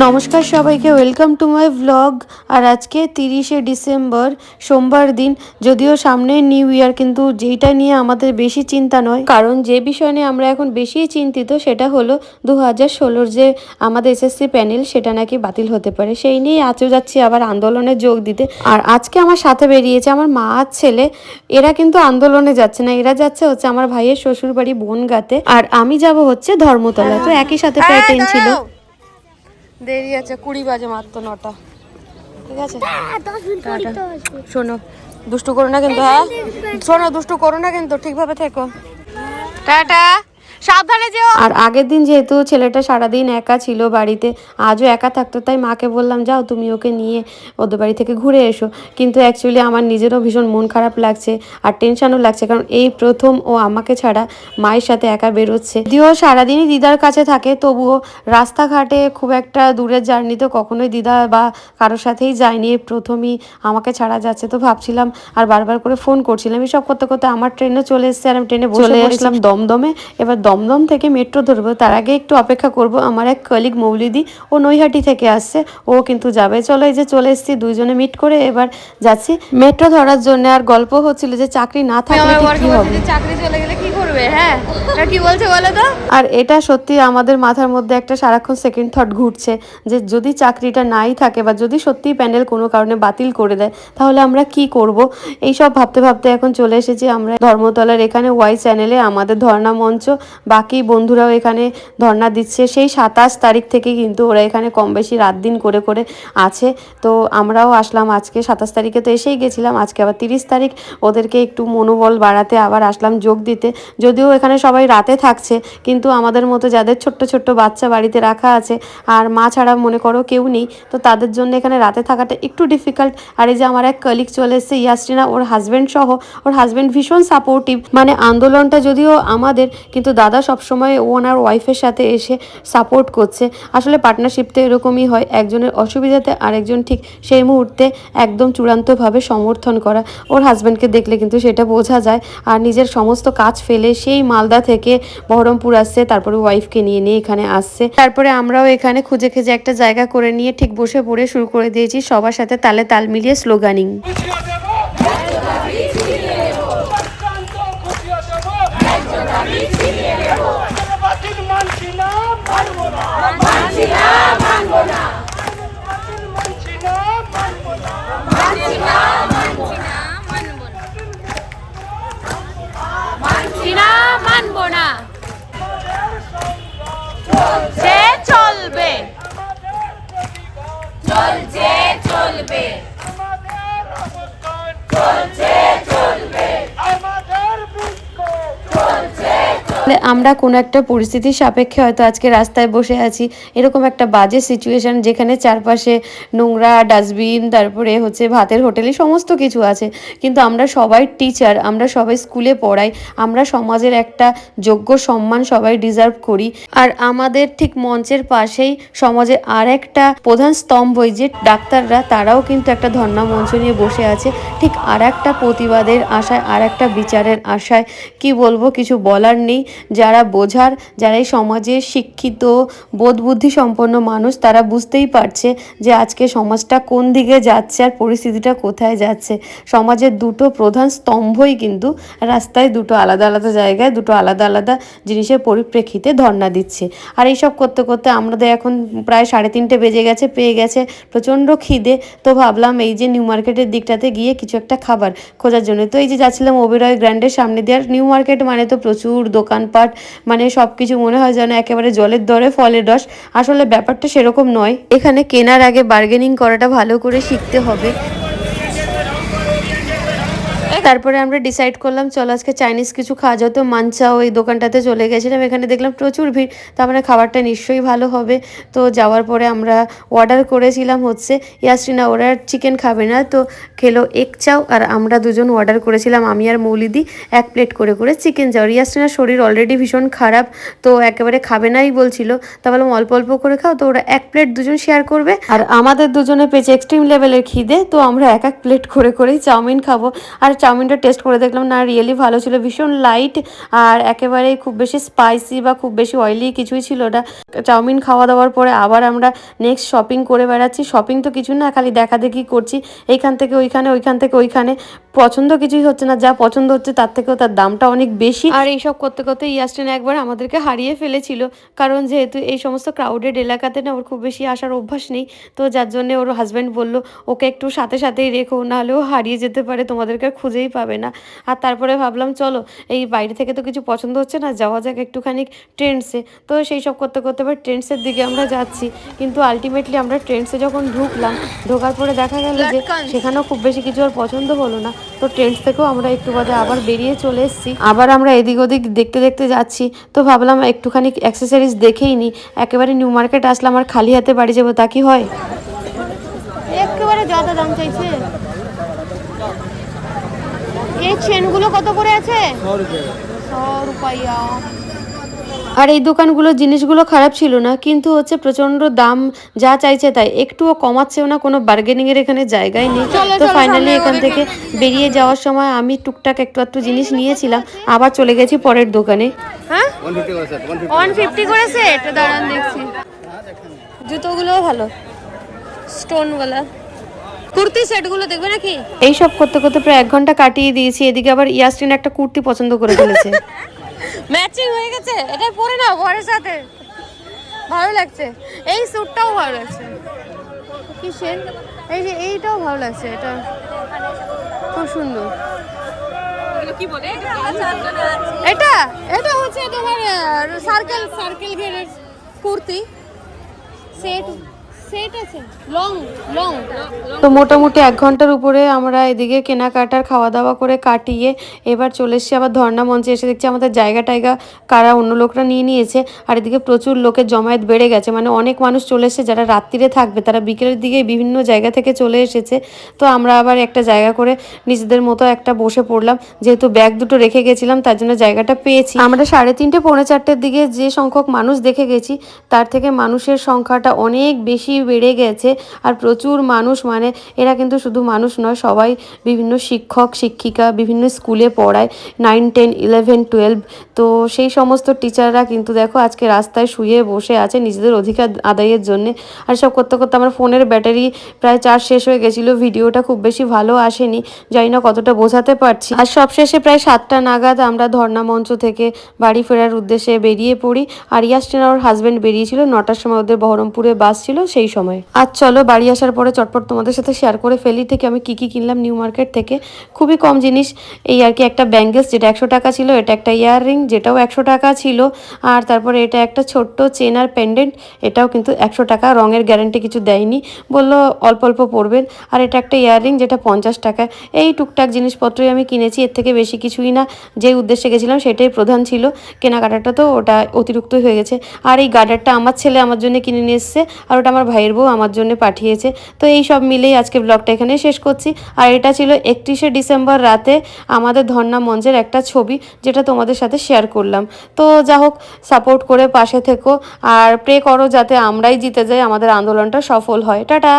নমস্কার সবাইকে welcome to my vlog আর আজকে তিরিশে ডিসেম্বর সোমবার দিন যদিও সামনে নিউ ইয়ার কিন্তু যেইটা নিয়ে আমাদের বেশি চিন্তা নয় কারণ যে বিষয় নিয়ে আমরা এখন বেশি চিন্তিত সেটা হলো দু হাজার ষোলোর যে আমাদের এসএসসি প্যানেল সেটা নাকি বাতিল হতে পারে। সেই নিয়ে আজও যাচ্ছি আবার আন্দোলনে যোগ দিতে। আর আজকে আমার সাথে বেরিয়েছে আমার মা আর ছেলে। এরা কিন্তু আন্দোলনে যাচ্ছে না এরা যাচ্ছে হচ্ছে আমার ভাইয়ের শ্বশুর বাড়ি বনগাতে। আর আমি যাব হচ্ছে ধর্মতলা তো একই সাথে প্রায় ট্রেন ছিল। দেরি আছে কুড়ি বাজে মাত্র নটা। ঠিক আছে। শোনো দুষ্টু করো না কিন্তু হ্যাঁ? শোনো দুষ্টু করো না কিন্তু ঠিকভাবে থেকো। টাটা। সাবধানে যেও। আর আগের দিন যেহেতু ছেলেটা সারাদিন একা ছিল বাড়িতে আজও একা থাকতো তাই মাকে বললাম যাও তুমি ওকে নিয়ে ওদের বাড়ি থেকে ঘুরে এসো। কিন্তু অ্যাকচুয়ালি আমার নিজেরও ভীষণ মন খারাপ লাগছে আর টেনশনও লাগছে কারণ এই প্রথম ও আমাকে ছাড়া মায়ের সাথে একা বেরোচ্ছে। যদিও সারাদিনই দিদার কাছে থাকে তবুও রাস্তাঘাটে খুব একটা দূরের জার্নিতে কখনোই দিদা বা কারোর সাথেই যায়নি। প্রথমই আমাকে ছাড়া যাচ্ছে তো ভাবছিলাম আর বারবার করে ফোন করছিলাম। এসব করতে করতে আমার ট্রেনে চলে এসছে আর আমি ট্রেনে বসে পড়েছিলাম দমদমে। এবার দমদম থেকে মেট্রো ধরবো তার আগে একটু অপেক্ষা করব। আমার এক কলিগ মৌলিদি ও নৈহাটি থেকে আসছে ও কিন্তু যাবে। চলো এই যে চলে এসেছি দুইজনে মিট করে এবার যাচ্ছি। মেট্রো ধরার জন্য আর গল্প হচ্ছিল যে চাকরি না থাকলে কি হবে? চাকরি চলে করবে হ্যাঁ? কি বলছে বলো তো? আর এটা সত্যি আমাদের মাথার মধ্যে একটা সারাক্ষণ সেকেন্ড থট ঘুরছে, যে যদি চাকরিটা নাই থাকে বা যদি সত্যি প্যানেল কোনো কারণে বাতিল করে দেয়, তাহলে আমরা কি করব? এই সব ভাবতে ভাবতে এখন চলে এসেছি আমরা ধর্মতলার এখানে ওয়াই চ্যানেলে আমাদের ধর্ণা মঞ্চ। বাকি বন্ধুরাও এখানে ধর্ণা দিচ্ছে। সেই সাতাশ তারিখ থেকে কিন্তু ওরা এখানে কম বেশি রাত দিন করে করে আছে। তো আমরাও আসলাম আজকে, সাতাশ তারিখে তো এসেই গেছিলাম, আজকে আবার তিরিশ তারিখ। ওদেরকে একটু মনোবল বাড়াতে আবার আসলাম যোগ দিতে। যদিও এখানে সবাই রাতে থাকছে, কিন্তু আমাদের মতো যাদের ছোট্ট ছোট্ট বাচ্চা বাড়িতে রাখা আছে আর মা ছাড়া মনে করো কেউ নেই, তো তাদের জন্য এখানে রাতে থাকাটা একটু ডিফিকাল্ট আর এই যে আমার এক কলিগ চলে এসেছে, ইয়াসরিনা, ওর হাজব্যান্ড সহ, ওর হাজব্যান্ড ভীষণ সাপোর্টিভ মানে আন্দোলনটা যদিও আমাদের, কিন্তু দাদা সবসময় ওনার ওয়াইফের সাথে এসে সাপোর্ট করছে। আসলে পার্টনারশিপ তো এরকমই হয়, একজনের অসুবিধাতে আরেকজন ঠিক সেই মুহূর্তে একদম চূড়ান্তভাবে সমর্থন করা। ওর হাজব্যান্ডকে দেখলে কিন্তু সেটা বোঝা যায়, আর নিজের সমস্ত কাজ ফেলে সেই মালদা থেকে বহরমপুর আসছে, তারপরে ওয়াইফকে নিয়ে নিয়ে এখানে আসছে। তারপরে আমরাও এখানে খুঁজে খুঁজে একটা জায়গা করে নিয়ে ঠিক বসে পড়ে শুরু করে দিয়েছি সবার সাথে তালে তাল মিলিয়ে স্লোগানিং quit আমরা কোনো একটা পরিস্থিতির সাপেক্ষে হয়তো আজকে রাস্তায় বসে আছি। এরকম একটা বাজে সিচুয়েশন যেখানে চারপাশে নোংরা ডাস্টবিন তারপরে হচ্ছে ভাতের হোটেলে সমস্ত কিছু আছে। কিন্তু আমরা সবাই টিচার আমরা সবাই স্কুলে পড়াই, আমরা সমাজের একটা যোগ্য সম্মান সবাই ডিজার্ভ করি। আর আমাদের ঠিক মঞ্চের পাশেই সমাজের আর একটা প্রধান স্তম্ভই যে ডাক্তাররা, তারাও কিন্তু একটা ধর্ণা মঞ্চ নিয়ে বসে আছে। ঠিক আর একটা প্রতিবাদের আশায় আর একটা বিচারের আশায়, কি বলব, কিছু বলার নেই। যারা বোঝার, যারা এই সমাজে শিক্ষিত বোধ বুদ্ধি সম্পন্ন মানুষ, তারা বুঝতেই পারছে যে আজকে সমাজটা কোন দিকে যাচ্ছে আর পরিস্থিতিটা কোথায় যাচ্ছে। সমাজের দুটো প্রধান স্তম্ভই কিন্তু রাস্তায় দুটো আলাদা আলাদা জায়গায় দুটো আলাদা আলাদা জিনিসের পরিপ্রেক্ষিতে ধর্ণা দিচ্ছে। আর এইসব করতে করতে আমাদের এখন প্রায় সাড়ে তিনটে বেজে গেছে, পেয়ে গেছে প্রচণ্ড খিদে। তো ভাবলাম এই যে নিউ মার্কেটের দিকটাতে গিয়ে কিছু একটা খাবার খোঁজার জন্য। তো এই যে যাচ্ছিলাম ওবেরয় গ্র্যান্ডের সামনে দিয়ে। আর নিউ মার্কেট মানে তো প্রচুর দোকানপাট মানে সব কিছু মনে হয় যেন একেবারে জলের দরে ফলের রস। আসলে ব্যাপারটা সেরকম নয়। এখানে কেনার আগে বার্গেনিং করাটা ভালো করে শিখতে হবে। তারপরে আমরা ডিসাইড করলাম, চলো আজকে চাইনিজ কিছু খাওয়া যেত মানচাও ওই দোকানটাতে চলে গেছিলাম। এখানে দেখলাম প্রচুর ভিড়। তো আমরা খাবারটা নিশ্চয়ই ভালো হবে। তো যাওয়ার পরে আমরা অর্ডার করেছিলাম হচ্ছে ইয়াসরিনা, ওরা চিকেন খাবে না। তো খেলো এক চাও আর আমরা দুজন অর্ডার করেছিলাম, আমি আর মৌলিদি, এক প্লেট করে করে চিকেন চাও। ইয়াসরিনার শরীর অলরেডি ভীষণ খারাপ, তো একেবারে খাবে নাই বলছিল। তা বললাম, অল্প অল্প করে খাও। তো ওরা এক প্লেট দুজন শেয়ার করবে। আর আমাদের দুজনের পেয়েছে এক্সট্রিম লেভেলের খিদে। তো আমরা এক এক প্লেট করে, করেই চাউমিন খাব। আর চাউমিন চাউমিনটা টেস্ট করে দেখলাম, না রিয়েলি ভালো ছিল। ভীষণ লাইট আর একেবারে খুব বেশি স্পাইসি বা খুব বেশি অয়েলি কিছুই ছিল ওটা চাউমিন খাওয়া দাওয়ার পরে আবার আমরা নেক্সট শপিং করে বেড়াচ্ছি। শপিং তো কিছু না, খালি দেখা দেখি করছি। এইখান থেকে ওইখানে, ওইখান থেকে ওইখানে। পছন্দ কিছুই হচ্ছে না, যা পছন্দ হচ্ছে তার থেকেও তার দামটা অনেক বেশি। আর এইসব করতে করতে ইয়াস্টিন একবার আমাদেরকে হারিয়ে ফেলেছিল, কারণ যেহেতু এই সমস্ত ক্রাউডেড এলাকাতে না, ওর খুব বেশি আসার অভ্যাস নেই। তো যার জন্য ওর হাজব্যান্ড বলল, ওকে একটু সাথে সাথেই রেখো নাহলেও হারিয়ে যেতে পারে, তোমাদেরকে আর খুঁজেই পাবে না। আর তারপরে ভাবলাম চলো এই বাইরে থেকে তো কিছু পছন্দ হচ্ছে না যাওয়া যাক একটুখানি ট্রেন্ডসে। তো সেই সব করতে করতে এবার ট্রেন্ডসের দিকে আমরা যাচ্ছি। কিন্তু আলটিমেটলি আমরা ট্রেন্ডসে যখন ঢুকলাম ঢোকার পরে দেখা গেল যে সেখানেও খুব বেশি কিছু আর পছন্দ হলো না। তো ট্রেন্ডস থেকেও আমরা একটু বাদে আবার বেরিয়ে চলে এসেছি। আবার আমরা এদিক ওদিক দেখতে দেখতে যাচ্ছি। তো ভাবলাম একটুখানি অ্যাক্সেসরিজ দেখেই নি। একেবারে নিউ মার্কেট আসলাম আর খালি হাতে বাড়ি যাব তা কি হয়? একেবারে যত দাম চাইছে। এই চেনগুলো কত করে আছে? আর এই দোকানগুলোর জিনিসগুলো খারাপ ছিল না কিন্তু হচ্ছে প্রচণ্ড দাম যা চাইছে তাই। একটুও কমাচ্ছেও না কোনো বার্গেনিং এর এখানে জায়গাই নেই। তো ফাইনালি এখান থেকে বেরিয়ে যাওয়ার সময় আমি টুকটাক একটু একটু জিনিস নিয়েছিলাম আবার চলে গেছি পরের দোকানে। হ্যাঁ? ওয়ান ফিফটি করে সেট দাঁড়ান দেখছি। জুতোগুলোও ভালো। স্টোনওয়ালা কুর্তি সেটগুলো দেখবে নাকি? এই সব করতে করতে প্রায় এক ঘণ্টা কাটিয়ে দিয়েছি। এদিকে আবার ইয়াস্টিন একটা কুর্তি পছন্দ করে ফেলেছে। ম্যাচিং হয়ে গেছে। এটা পরে নাও ঘরের সাথে। ভালো লাগছে। এই স্যুটটাও ভালো লাগছে। কিসের এই যে এইটাও ভালো লাগছে। এটা খুব সুন্দর। এটা এটা হচ্ছে তোমার সার্কেল সার্কেল ঘেরের কুর্তি। সেট তো মোটামুটি এক ঘণ্টার উপরে আমরা এদিকে কেনাকাটার খাওয়া দাওয়া করে কাটিয়ে এবার চলে এসেছি আবার ধর্না মঞ্চে এসে দেখছি আমাদের জায়গা টায়গা কারা অন্য লোকরা নিয়ে নিয়েছে। আর এদিকে প্রচুর লোকের জমায়েত বেড়ে গেছে। মানে অনেক মানুষ চলে এসেছে যারা রাত্রিরে থাকবে। তারা বিকেলের দিকে বিভিন্ন জায়গা থেকে চলে এসেছে। তো আমরা আবার একটা জায়গা করে নিজেদের মতো একটা বসে পড়লাম। যেহেতু ব্যাগ দুটো রেখে গেছিলাম, তার জন্য জায়গাটা পেয়েছি। আমরা সাড়ে তিনটে, পৌনে চারটের দিকে যে সংখ্যক মানুষ দেখে গেছি, তার থেকে মানুষের সংখ্যাটা অনেক বেশি বেড়ে গেছে আর প্রচুর মানুষ মানে এরা কিন্তু শুধু মানুষ নয়, সবাই বিভিন্ন শিক্ষক, শিক্ষিকা বিভিন্ন স্কুলে পড়ায় নাইন টেন ইলেভেন টুয়েলভ তো সেই সমস্ত টিচাররা কিন্তু দেখো আজকে রাস্তায় শুয়ে বসে আছে নিজেদের অধিকার আদায়ের জন্য। আর সব করতে করতে আমার ফোনের ব্যাটারি প্রায় চার্জ শেষ হয়ে গেছিল, ভিডিওটা খুব বেশি ভালো আসেনি, জানি না কতটা বোঝাতে পারছি। আর সবশেষে প্রায় সাতটা নাগাদ আমরা ধর্না মঞ্চ থেকে বাড়ি ফেরার উদ্দেশ্যে বেরিয়ে পড়ি। আর ইয়াস্টিন ওর হাজব্যান্ড বেরিয়েছিল, নটার সময় ওদের বহরমপুরে বাস ছিল, সেই সময়। আর চলো বাড়ি আসার পরে চটপট তোমাদের সাথে শেয়ার করে ফেলি থেকে আমি কি কি কিনলাম নিউ মার্কেট থেকে। খুবই কম জিনিস, এই আর কি একটা ব্যাঙ্গেলস যেটা একশো টাকা ছিল, এটা একটা ইয়াররিং যেটাও একশো টাকা ছিল। আর তারপরে এটা একটা ছোট্ট চেন আর পেন্ডেন্ট এটাও কিন্তু একশো টাকা, রঙের গ্যারেন্টি কিছু দেয়নি। বলল অল্প অল্প পড়বেন আর এটা একটা ইয়াররিং যেটা পঞ্চাশ টাকা। এই টুকটাক জিনিসপত্রই আমি কিনেছি, এর থেকে বেশি কিছুই না। যে উদ্দেশ্যে গেছিলাম সেটাই প্রধান ছিল। কেনাকাটাটা তো ওটা অতিরিক্তই হয়ে গেছে। আর এই গার্ডারটা আমার ছেলে আমার জন্য কিনে নিয়ে এসছে। আর ওটা আমার ভাইয়ের বউ আমার জন্য পাঠিয়েছে। তো এই সব মিলেই আজকে ব্লগটা এখানে শেষ করছি। আর এটা ছিল একত্রিশে ডিসেম্বর রাতে আমাদের ধর্না মঞ্চের একটা ছবি, যেটা তোমাদের সাথে শেয়ার করলাম। তো যা হোক সাপোর্ট করে পাশে থেকো, আর প্রে করো যাতে আমরাই জিতে যাই, আমাদের আন্দোলনটা সফল হয়। টাটা!